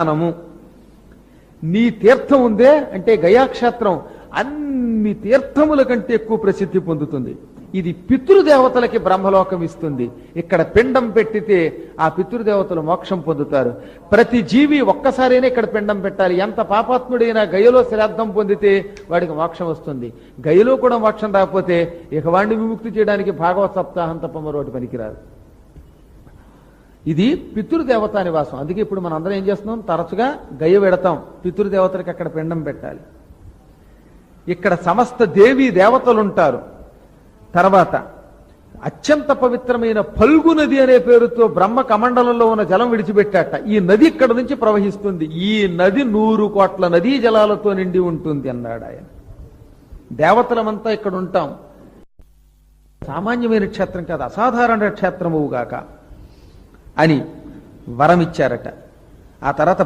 స్నానము నీ తీర్థం ఉందే అంటే గయాక్షేత్రం. అన్ని తీర్థముల కంటే ఎక్కువ ప్రసిద్ధి పొందుతుంది. ఇది పితృదేవతలకి బ్రహ్మలోకం ఇస్తుంది. ఇక్కడ పిండం పెట్టితే ఆ పితృదేవతలు మోక్షం పొందుతారు. ప్రతి జీవి ఒక్కసారైనా ఇక్కడ పిండం పెట్టాలి. ఎంత పాపాత్ముడైనా గయలో శ్రాద్ధం పొందితే వాడికి మోక్షం వస్తుంది. గయలో కూడా మోక్షం రాకపోతే ఇక వాడిని విముక్తి చేయడానికి భాగవత సప్తాహం తప్ప మరొకటి పనికిరాదు. ఇది పితృదేవతా నివాసం. అందుకే ఇప్పుడు మనం అందరం ఏం చేస్తున్నాం? తరచుగా గయ్య పెడతాం. పితృదేవతలకు అక్కడ పిండం పెట్టాలి. ఇక్కడ సమస్త దేవీ దేవతలు ఉంటారు తర్వాత అత్యంత పవిత్రమైన పల్గు నది అనే పేరుతో బ్రహ్మ కమండలంలో ఉన్న జలం విడిచిపెట్టాట. ఈ నది ఇక్కడ నుంచి ప్రవహిస్తుంది. ఈ నది నూరు కోట్ల నదీ జలాలతో నిండి ఉంటుంది అన్నాడు ఆయన. దేవతలమంతా ఇక్కడ ఉంటాం సామాన్యమైన క్షేత్రం కాదు అసాధారణ క్షేత్రముగాక అని వరమిచ్చారట. ఆ తర్వాత